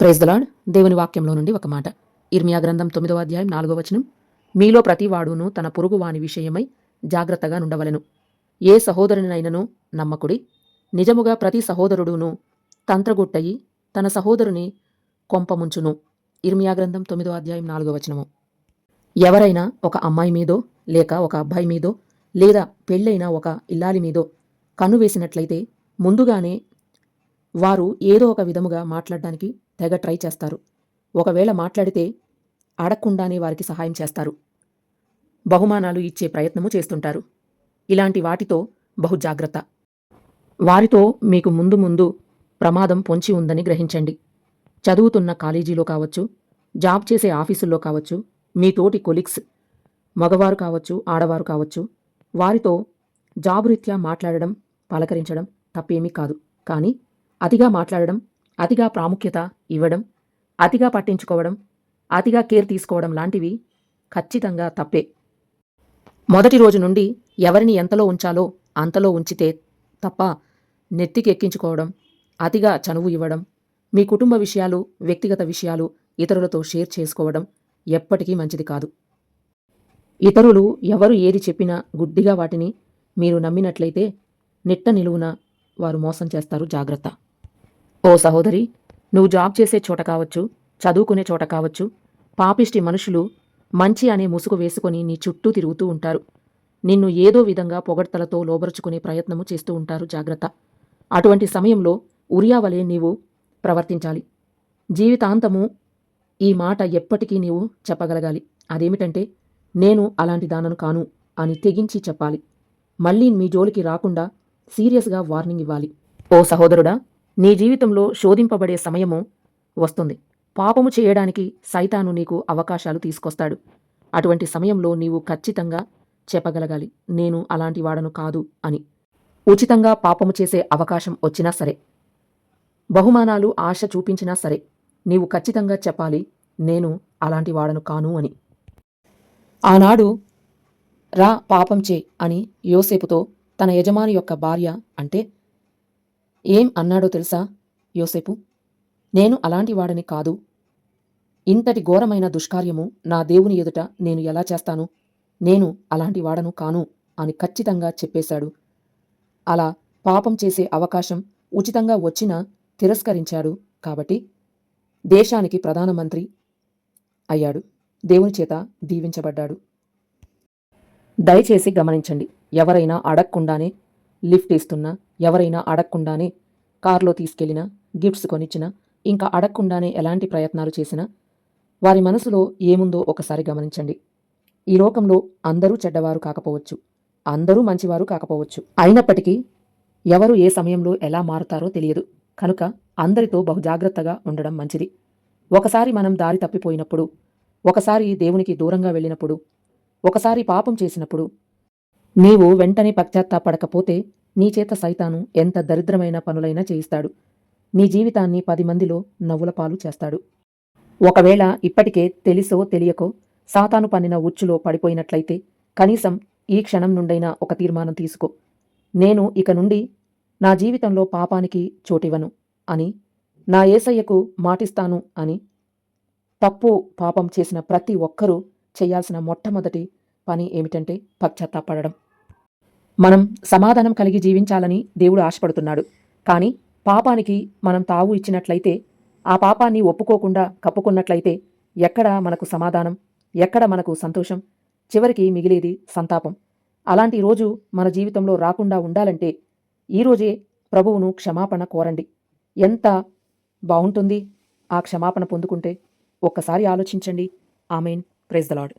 Praise the Lord దేవుని వాక్యంలో నుండి ఒక మాట. ఇర్మియా గ్రంథం తొమ్మిదవ అధ్యాయం నాలుగో వచనం. మీలో ప్రతివాడును తన పొరుగువాని విషయమై జాగ్రత్తగా నుండవలెను. ఏ సహోదరునినైనను నమ్మకుడి? నిజముగా ప్రతి సహోదరుడును తంత్రగుట్టయి తన సహోదరుని కొంపముంచును. ఇర్మియా గ్రంథం తొమ్మిదో అధ్యాయం నాలుగో వచనము. ఎవరైనా ఒక అమ్మాయి మీదో లేక ఒక అబ్బాయి మీదో లేదా పెళ్ళైన ఒక ఇల్లాలి మీదో కన్ను వేసినట్లయితే ముందుగానే వారు ఏదో ఒక విధముగా మాట్లాడడానికి తెగ ట్రై చేస్తారు. ఒకవేళ మాట్లాడితే అడగకుండానే వారికి సహాయం చేస్తారు. బహుమానాలు ఇచ్చే ప్రయత్నము చేస్తుంటారు. ఇలాంటి వాటితో బహు జాగ్రత్త. వారితో మీకు ముందు ముందు ప్రమాదం పొంచి ఉందని గ్రహించండి. చదువుతున్న కాలేజీలో కావచ్చు జాబ్ చేసే ఆఫీసుల్లో కావచ్చు మీ తోటి కొలిక్స్ మగవారు కావచ్చు ఆడవారు కావచ్చు వారితో జాబ్ రీత్యా మాట్లాడడం పలకరించడం తప్పేమీ కాదు. కానీ అతిగా మాట్లాడడం అతిగా ప్రాముఖ్యత ఇవ్వడం అతిగా పట్టించుకోవడం అతిగా కేర్ తీసుకోవడం లాంటివి ఖచ్చితంగా తప్పే. మొదటి రోజు నుండి ఎవరిని ఎంతలో ఉంచాలో అంతలో ఉంచితే తప్ప నెత్తికి ఎక్కించుకోవడం అతిగా చనువు ఇవ్వడం మీ కుటుంబ విషయాలు వ్యక్తిగత విషయాలు ఇతరులతో షేర్ చేసుకోవడం ఎప్పటికీ మంచిది కాదు. ఇతరులు ఎవరు ఏది చెప్పినా గుడ్డిగా వాటిని మీరు నమ్మినట్లయితే నిట్ట నిలువున వారు మోసం చేస్తారు జాగ్రత్త. ఓ సహోదరి నువ్వు జాబ్ చేసే చోట కావచ్చు చదువుకునే చోట కావచ్చు పాపిష్టి మనుషులు మంచి అనే ముసుగు వేసుకొని నీ చుట్టూ తిరుగుతూ ఉంటారు. నిన్ను ఏదో విధంగా పొగడ్తలతో లోబరుచుకునే ప్రయత్నము చేస్తూ ఉంటారు జాగ్రత్త. అటువంటి సమయంలో ఉరియావలే నీవు ప్రవర్తించాలి. జీవితాంతము ఈ మాట ఎప్పటికీ నీవు చెప్పగలగాలి. అదేమిటంటే నేను అలాంటి దానను కాను అని తెగించి చెప్పాలి. మళ్ళీ మీ జోలికి రాకుండా సీరియస్గా వార్నింగ్ ఇవ్వాలి. ఓ సహోదరుడా నీ జీవితంలో శోధింపబడే సమయము వస్తుంది. పాపము చేయడానికి సైతాను నీకు అవకాశాలు తీసుకొస్తాడు. అటువంటి సమయంలో నీవు ఖచ్చితంగా చెప్పగలగాలి. నేను అలాంటి వాడను కాదు అని. ఉచితంగా పాపము చేసే అవకాశం వచ్చినా సరే బహుమానాలు ఆశ చూపించినా సరే నీవు ఖచ్చితంగా చెప్పాలి నేను అలాంటి వాడను కాను అని. ఆనాడు రా పాపం చే అని యోసేపుతో తన యజమాని యొక్క భార్య అంటే ఏం అన్నాడో తెలుసా? యోసేపు. నేను అలాంటి వాడని కాదు. ఇంతటి ఘోరమైన దుష్కార్యము నా దేవుని ఎదుట నేను ఎలా చేస్తాను? నేను అలాంటి వాడను కాను అని ఖచ్చితంగా చెప్పేశాడు. అలా పాపం చేసే అవకాశం ఉచితంగా వచ్చినా తిరస్కరించాడు కాబట్టి దేశానికి ప్రధానమంత్రి అయ్యాడు. దేవుని చేత దీవించబడ్డాడు. దయచేసి గమనించండి ఎవరైనా అడగకుండానే లిఫ్ట్ ఇస్తున్నా ఎవరైనా అడగకుండానే కారులో తీసుకెళ్ళినా గిఫ్ట్స్ కొనిచ్చినా ఇంకా అడగకుండానే ఎలాంటి ప్రయత్నాలు చేసినా వారి మనసులో ఏముందో ఒకసారి గమనించండి. ఈ లోకంలో అందరూ చెడ్డవారు కాకపోవచ్చు. అందరూ మంచివారు కాకపోవచ్చు. అయినప్పటికీ ఎవరు ఏ సమయంలో ఎలా మారుతారో తెలియదు. కనుక అందరితో బహు జాగ్రత్తగా ఉండడం మంచిది. ఒకసారి మనం దారి తప్పిపోయినప్పుడు ఒకసారి దేవునికి దూరంగా వెళ్ళినప్పుడు ఒకసారి పాపం చేసినప్పుడు నీవు వెంటనే పశ్చాత్తాపడకపోతే నీ చేత సైతాను ఎంత దరిద్రమైన పనులైనా చేయిస్తాడు. నీ జీవితాన్ని పది మందిలో నవ్వుల పాలు చేస్తాడు. ఒకవేళ ఇప్పటికే తెలిసో తెలియకో సాతాను పన్నిన ఉచ్చులో పడిపోయినట్లయితే కనీసం ఈ క్షణం నుండైనా ఒక తీర్మానం తీసుకో. నేను ఇక నుండి నా జీవితంలో పాపానికి చోటివ్వను అని నా ఏసయ్యకు మాటిస్తాను అని తప్పు పాపం చేసిన ప్రతి ఒక్కరూ చేయాల్సిన మొట్టమొదటి పని ఏమిటంటే పశ్చాత్తాపడడం. మనం సమాధానం కలిగి జీవించాలని దేవుడు ఆశపడుతున్నాడు. కానీ పాపానికి మనం తావు ఇచ్చినట్లయితే ఆ పాపాన్ని ఒప్పుకోకుండా కప్పుకున్నట్లయితే ఎక్కడ మనకు సమాధానం ఎక్కడ మనకు సంతోషం చివరికి మిగిలేది సంతాపం. అలాంటి రోజు మన జీవితంలో రాకుండా ఉండాలంటే ఈరోజే ప్రభువును క్షమాపణ కోరండి. ఎంత బాగుంటుంది ఆ క్షమాపణ పొందుకుంటే. ఒక్కసారి ఆలోచించండి. ఆమెన్. Praise the lord